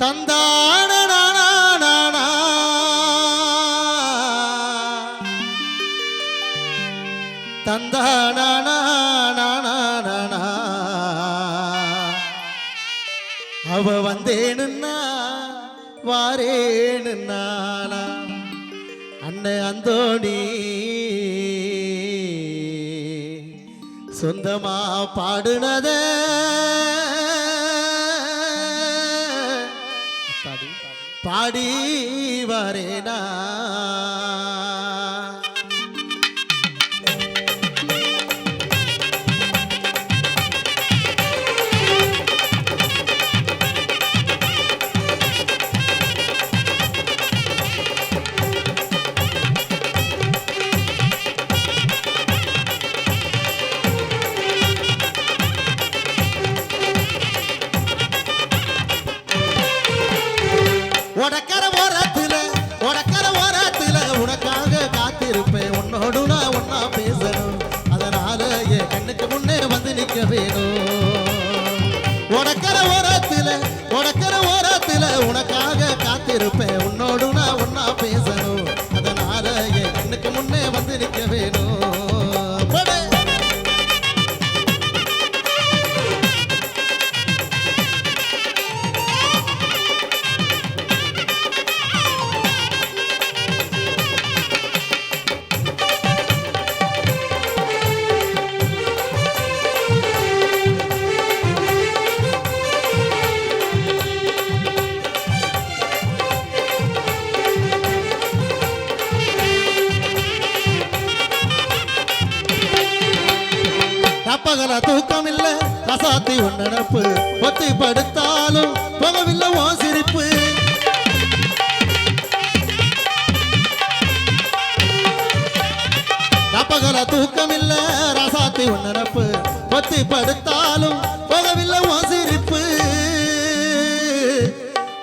தந்தான தந்தான அவ வந்தேனுன்னா வாரேனுன்னானா. அண்ணன் அந்தோணி. சொந்தமா பாடுனதே பாடி வரேனா. உடக்கர தூக்கம் இல்ல ரசாத்தி உன்னப்பு ஒத்தி படுத்தாலும் போகவில்லை ஓ சிரிப்பு. ரப்பகல தூக்கம் இல்ல ரசாத்தி உன்னப்பு ஒத்தி படுத்தாலும் போகவில்லை ஓ சிரிப்பு.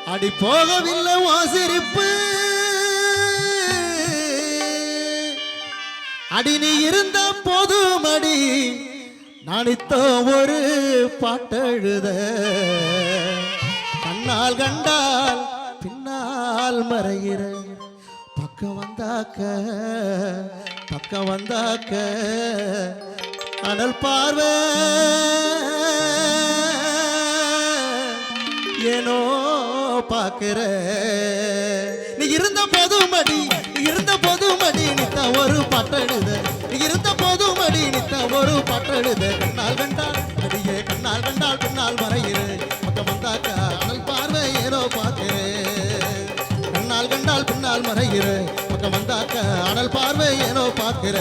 அடி போகவில்லை ஓ சிரிப்பு. அடி நீ இருந்த போதும் அடி. நானித்த ஒரு பாட்டெழுத. கண்ணால் கண்டால் பின்னால் மறைகிற. பக்கம் வந்தாக்க பக்கம் வந்தாக்க அனல் பார்வை. ஏனோ பார்க்கிற. நீ இருந்த போதும் அடி இருந்த போதும் அடி நித்த ஒரு பட்டெழுத. நீ இருந்த போதும் நித்த ஒரு பாட்டெழுது கண்ணால் கண்டால் அடியே கண்ணால் கண்டால் பின்னால் மறையிற பக்கம் வந்தாக்கா அனல் பார்வை ஏனோ பாக்குற கண்ணால் கண்டால் பின்னால் மறைகிற பக்கம் வந்தாக்கா அனல் பார்வை ஏனோ பாக்குற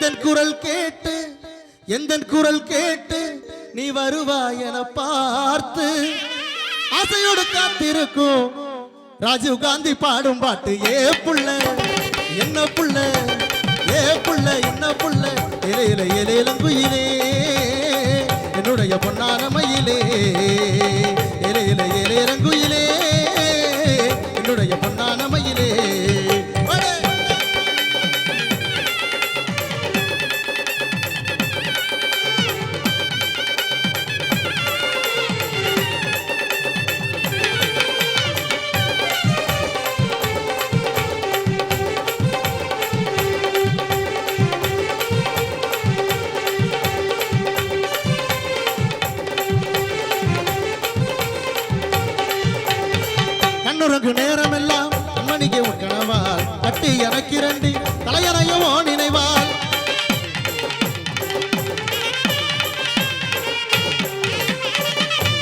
எந்த குரல் கேட்டு எந்த குரல் கேட்டு நீ வருவாய் என பார்த்து ஆசையோடு காத்திருக்கும். ராஜீவ் காந்தி பாடும் பாட்டு ஏ புள்ள என்ன புள்ள ஏ புள்ள என்ன புள்ள இலையில இலையிலங்குயிலே என்னுடைய பொன்னான மயிலே இலையில இலையிலங்குயிலே வேண்டி தலையறையவோ நினைவால்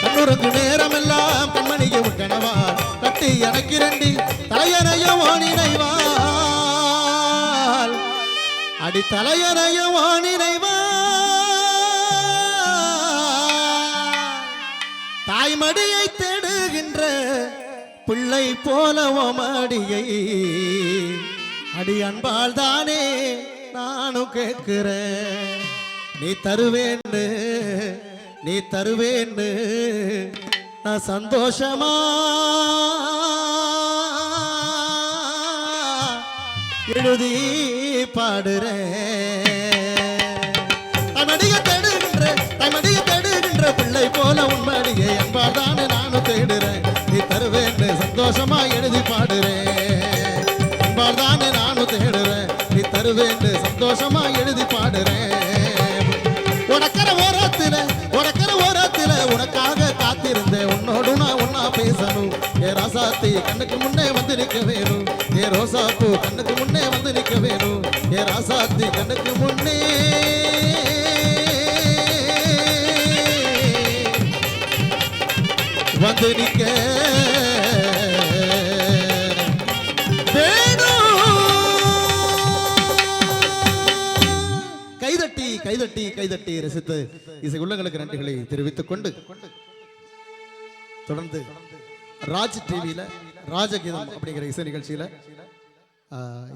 கண்ணுறங்கு நேரமெல்லாம் கண்மணியை உட்டனவாள் கட்டி எனக்கிறண்டி தலையறையவோ நினைவால் அடி தலையறையவோ நினைவால் தாய்மடியை தேடுகின்ற பிள்ளை போல ஓமடியை அடி அன்பால் தானே நானும் கேட்கிறேன். நீ தருவேன்னு நீ தருவேன்னு நான் சந்தோஷமா? எழுதி பாடுறேன். தமடிய தேடுகின்ற தமடிய தேடுகின்ற பிள்ளை போல உண்மடியை அன்பாதானே நானும் தேடுறேன். நீ தருவேன்னு சந்தோஷமா எழுதி பாடுறேன். தான் நானும் தேடுறேன். நீ தருவேன்னு சந்தோஷமா எழுதி பாடுறேன். உனக்கர ஓரத்துல உனக்கர ஓரத்துல உனக்காக காத்திருந்தேன். உன்னோடு நான் ஒன்னா பேசணும். ஏ ராசாத்தி கண்ணுக்கு முன்னே வந்து நிற்க வேணும். ஏ ரோசாப்பூ கண்ணுக்கு முன்னே வந்து நிற்க வேணும். ஏ ராசாத்தி கண்ணுக்கு முன்னே. வந்து நிற்க கைதட்டி கைதட்டி கைதட்டி ரசித்து இசை உள்ளங்களுக்கு நன்றிகளை தெரிவித்துக் கொண்டு தொடர்ந்து ராஜ் டிவியில ராஜகீதம் அப்படிங்கிற இசை நிகழ்ச்சியில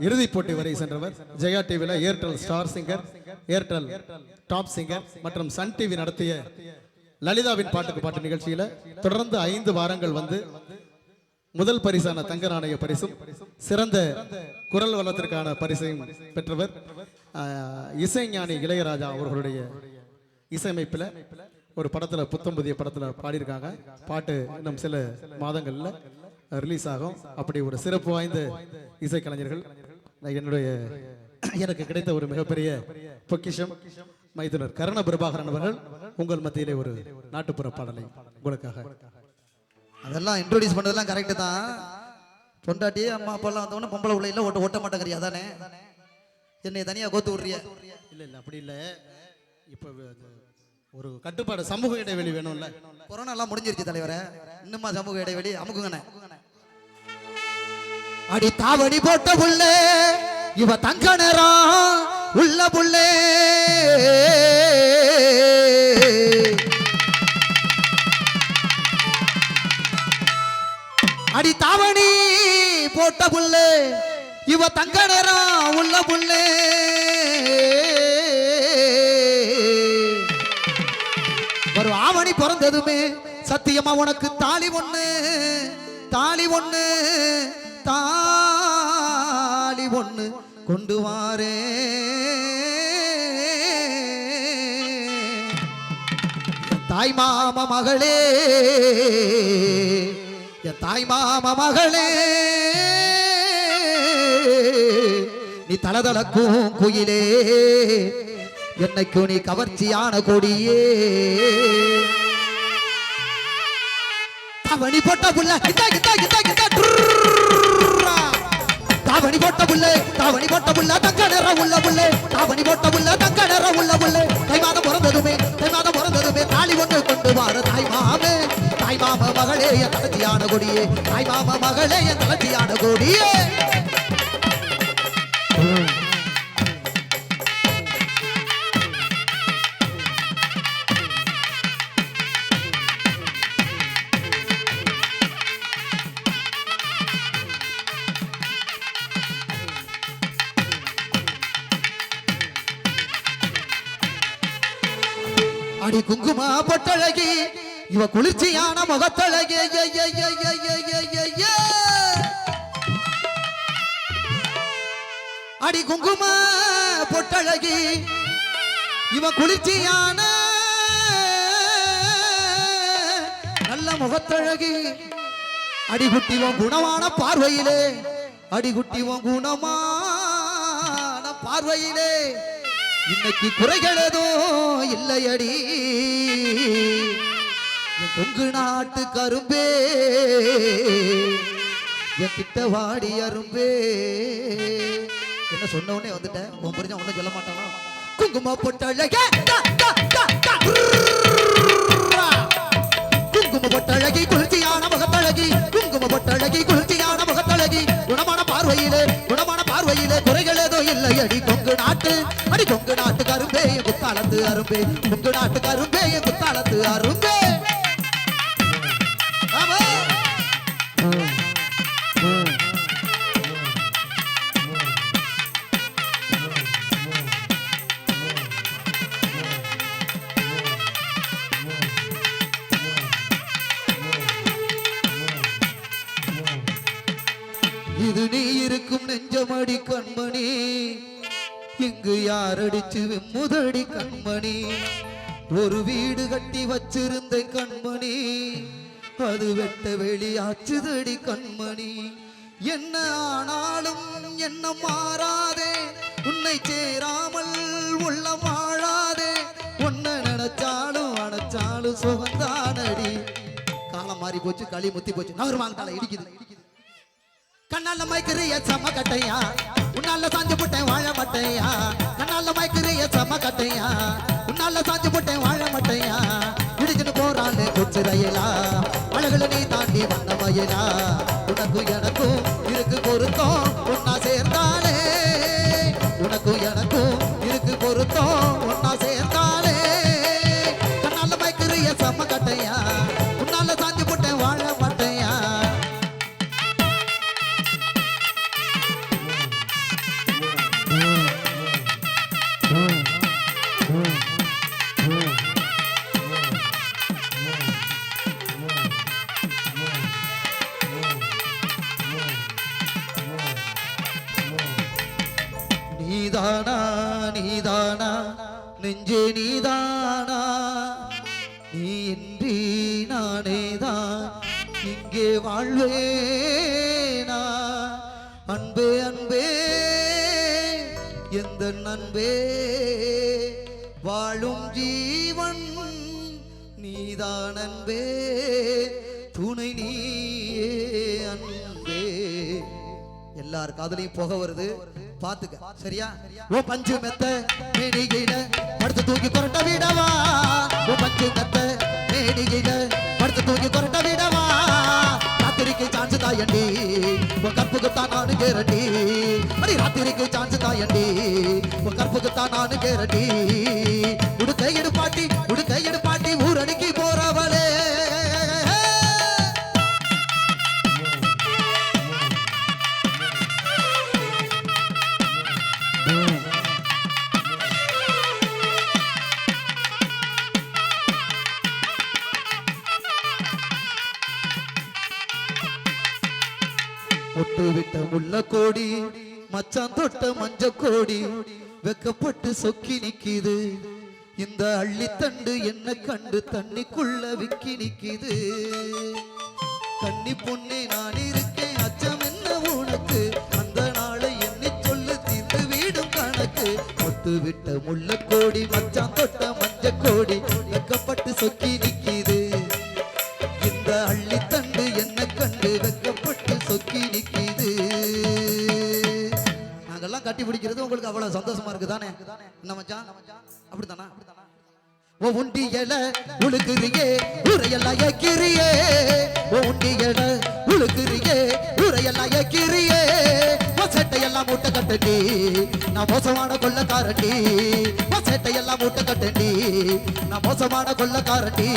இறுதிப் போட்டி வரை சென்றவர் ஜெயா டிவியில Airtel Star Singer Airtel top singer மற்றும் சன் டிவி நடத்திய லலிதாவின் பாட்டுக்கு பாட்டு நிகழ்ச்சியில தொடர்ந்து ஐந்து வாரங்கள் வந்து முதல் பரிசான தங்க நாணய பரிசும் சிறந்த குரல் வளத்திற்கான பரிசையும் பெற்றவர். இசைஞானி இளையராஜா அவர்களுடைய இசையமைப்பில் ஒரு படத்தில் புத்தம் புதிய படத்தில் பாடியிருக்காங்க. பாட்டு இன்னும் சில மாதங்களில் ரிலீஸ் ஆகும். அப்படி ஒரு சிறப்பு வாய்ந்த இசைக்கலைஞர்கள். என்னுடைய எனக்கு கிடைத்த ஒரு மிகப்பெரிய பொக்கிஷம் மைதுனர் கருண பிரபாகரன் அவர்கள். உங்கள் மத்தியிலே ஒரு நாட்டுப்புற பாடலை உங்களுக்காக. அதெல்லாம் இன்ட்ரோடியூஸ் பண்ணதெல்லாம் கரெக்டு தான். பொண்டாட்டி அம்மா அப்பெல்லாம் வந்தவொடனே பொம்பளை பிள்ளைல ஓட்ட ஓட்ட மாட்டேங்கிறியா தானே என்னை தனியா கோத்து விட்றிய? இல்ல இல்ல அப்படி இல்ல. இப்ப ஒரு கட்டுப்பாடு சமூக இடைவெளி வேணும்ல. கொரோனா எல்லாம் முடிஞ்சிருச்சு தலைவரே. இன்னுமா சமூக இடைவெளி? அமுக்குங்கண்ணே. அடி தாவடி போட்ட புள்ளே இவ தங்க நேரம் உள்ள புள்ளே. அடி தாவணி போட்ட புள்ளே இவ தங்க நேரம் உள்ள புள்ளே. வரும் ஆவணி பிறந்ததுமே சத்தியமா உனக்கு தாலி ஒண்ணு தாலி ஒண்ணு தாலி ஒண்ணு கொண்டு வாரே. தாய் மாம மகளே என் தாய் மாம மகளே. நீ தளதளக்கும் குயிலே. என்னைக்கு நீ கவர்ச்சியான கொடியே. தவணி போட்ட புள்ள தாவணி போட்ட புள்ள தாவணி போட்ட புள்ள தங்க நிறம் உள்ள புள்ள தாவணி போட்ட புள்ள தங்க நிறம் உள்ள புள்ள தை மாதம் பிறந்ததுமே தை மாதம் பிறந்ததுமே தாலி ஒன்று கொண்டு வார தாய் மாமே. தாய் மாம மகளே என் தளர்ச்சியான கொடியே. தாய் மாம மகளே என் தளர்ச்சியான கொடியே. பொட்டழகி இவ குளிர்ச்சியான முகத்தழகி அடி குங்கும பொட்டழகி. இவ குளிர்ச்சியான நல்ல முகத்தழகி. அடிகுட்டிவன் குணமான பார்வையிலே. அடிகுட்டிவன் குணமான பார்வையிலே. இன்னைக்கு குறைகள் எதுவும் இல்லையடி. என் கொங்கு நாட்டு கரும்பே என் கிட்ட வாடி அரும்பே. என்ன சொன்ன உடனே வந்துட்டேன். உன் புரிஞ்சா ஒன்றும் சொல்ல மாட்டானா? குங்கும பொட்டழகே தா, குங்கும பொட்டழகி குளிர்ச்சியான முகத்தழகி. குங்கும பொட்டழகி குளிர்ச்சியான முகத்தழகி. குணமான பார்வையிலே அடி கொங்கு நாட்டு அடி கொங்கு நாட்டு கரும்பே என் அரும்பே. கொங்கு நாட்டு கரும்பே என் அரும்பே. முதடி கண்மணி. ஒரு வீடு கட்டி வச்சிருந்த கண்மணி. அது வெட்ட வெளியாச்சுதடி கண்மணி. என்ன ஆனாலும் என்ன மாறாதே உன்னை சேராமல் உள்ள வாழாதே உன்னை நினைச்சாலும் அணைச்சாலும் சுகந்தானடி. காலம் மாறி போச்சு களி முத்தி போச்சு. நவர் தலை இடிக்குது. கண்ணால மயக்கிறிய சம கட்டையா? உன்னால சாஞ்சு போட்டேன் வாழ மாட்டையா? கண்ணால மயக்கிறிய சம கட்டையா? உன்னால சாஞ்சு போட்டேன் வாழ மாட்டையா? இடிச்சுன்னு போறான்னு கொச்சு ரயிலா? அழகுல நீ தாண்டி வந்த மயிலா? உனக்கும் எனக்கும் இருக்கு பொருத்தம் ஒன்னா சேர்ந்தாலே நீதானா நீதானா? நெஞ்சே நீதானா? நீ இன்றி நானேதான் இங்கே வாழ்வேனா? அன்பே அன்பே எந்த அன்பே வாழும் ஜீவன் நீதான் அன்பே. துணை நீயே அன்பே. எல்லார் காதலையும் புக வருது. பாத்துக்க. சரியா? ஓ பஞ்சு மெத்த மேடிகையில படுத்து தூக்கி கொரட்ட விடவா? ஓ பஞ்சு மெத்த மேடிகையில படுத்து தூக்கி கொரட்ட விடவா? ராத்திரிக்கு சான்ஸ் தாயண்டி உன் கற்புக்கு தான் நானு கேரண்டி. அடி ராத்திரிக்கு சான்ஸ் தாயண்டி உன் கற்புக்கு தான் நானு கேரண்டி. உடுக்க எடுப்பாட்டி உடுக்க எடுப்பாட்டி ஊரடிக்க ஒட்டு விட்ட முள்ள கோடி மச்சான் தொட்ட மஞ்ச கோடி வெக்கப்பட்டு சொக்கி நிக்கிது. இந்த அள்ளித்தண்டு என்ன கண்டு தண்ணிக்குள்ள விக்கி நிக்கிது. தண்ணி பொண்ணே நான் இருக்கேன் அச்சம் என்ன உனக்கு? அந்த நாளை எண்ணி சொல்லு தீர்ந்து வீடும் கணக்கு. ஒட்டு விட்ட முள்ள கோடி மச்சான் தொட்ட மஞ்ச கோடி வெக்கப்பட்டு சொக்கி நிக்கிது. வெக்கப்பட்டு சொக்கி நாங்கெல்லாம் கட்டி பிடிக்கிறது உங்களுக்கு அவ்வளவு சந்தோஷமா இருக்கு தானே என்ன மச்சான்? அப்படித்தானா? ஓ உண்டியல உழுக்குறியே உரையெல்லாம் ஏக்கிறியே. ஓ உண்டியல உழுக்குறியே உரையெல்லாம் ஏக்கிறியே. ஓ சட்டையெல்லாம் மூட்டை கட்டண்டி நான் மோசமான கொள்ளக்காரண்டி. ஓ சட்டையெல்லாம் மூட்டை கட்டண்டி நான் மோசமான கொள்ளக்காரண்டி.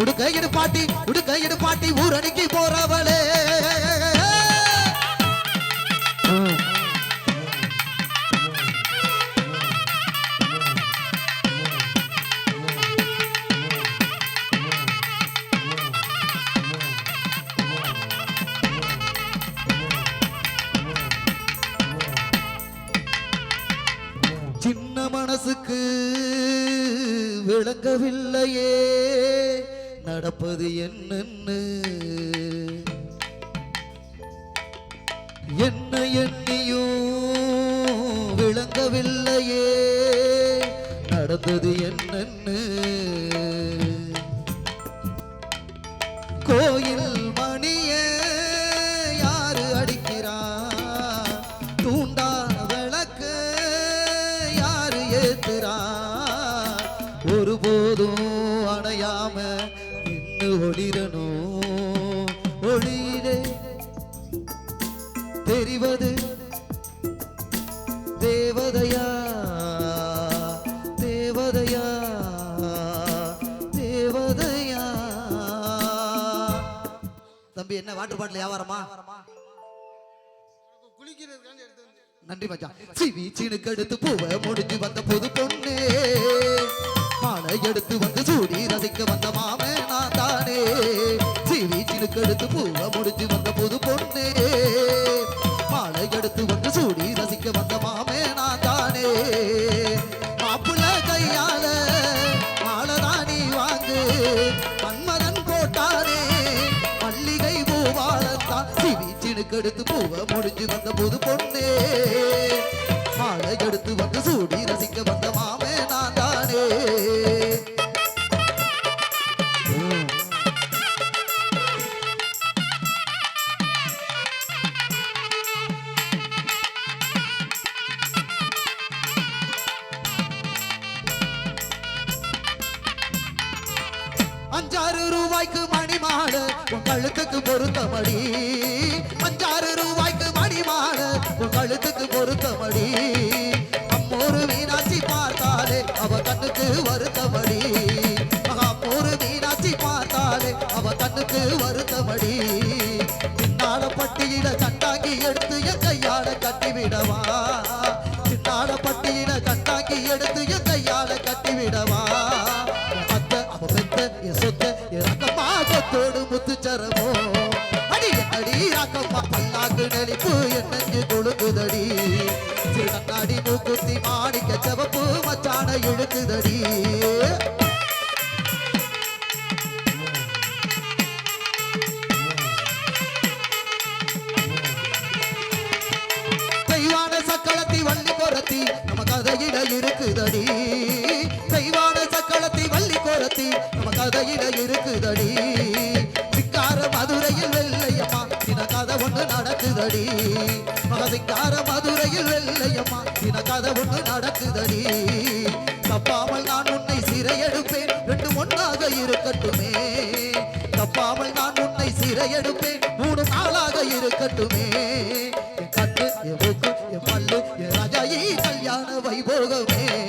உடுக்க இடுப்பாட்டி உடுக்க இடுப்பாட்டி ஊரடிக்கு போறவளே. விளங்கவில்லையே நடப்பது என்னன்னு வியாபாரமா? நன்றி மச்சான். சிவி சீனுக்கு எடுத்து பூவை முடிஞ்சு வந்த புது பொண்ணு. மாலை எடுத்து வந்து சூடி ரசிக்க வந்த மாமே நான் தானே. சிவி சீனுக்கு எடுத்து பூவை முடிஞ்சு வந்த புது பொண்ணு. மாலை எடுத்து வந்து சூடி ரசிக்க வந்த மாமே நான் தானே. சிவி சினுக்கெடுத்து பூவை முடிஞ்சு வந்த போது பொண்ணே. கண்ணுக்கு வருத்தமடி பின்னால பட்டியில கட்டாக்கி எடுத்து என் கையால கட்டிவிடவா பின்னால பட்டியில கட்டாக்கி எடுத்து என் கையால கட்டிவிடவா அத்த அவ பெத்த என் சொத்த என் ரக்கம்மா முத்துச்சரமோ. அடி அடி ராக்கம்மா பல்லாக்கு நெளிப்பு என் கொழுக்குதடி. சிறு கண்ணாடி மூக்குத்தி மாணிக்க செவப்பு மச்சான இழுக்குதடி. கதையில இருக்குதடி. தெய்வான சக்களத்தை வள்ளி கோரத்தி நம்ம கதையில இருக்குதடி. சிக்கார மதுரையில் வெள்ளையம்மா தின கதை ஒண்ணு நடக்குதடி. மகசிக்கார மதுரையில் வெள்ளையம்மா தின கதை ஒண்ணு நடக்குதடி. தப்பாமல் நான் உன்னை சிறையெடுப்பேன் ரெண்டு ஒன்றாக இருக்கட்டுமே. தப்பாமல் நான் உன்னை சிறையெடுப்பேன் மூணு நாளாக இருக்கட்டுமே. வைபோகமே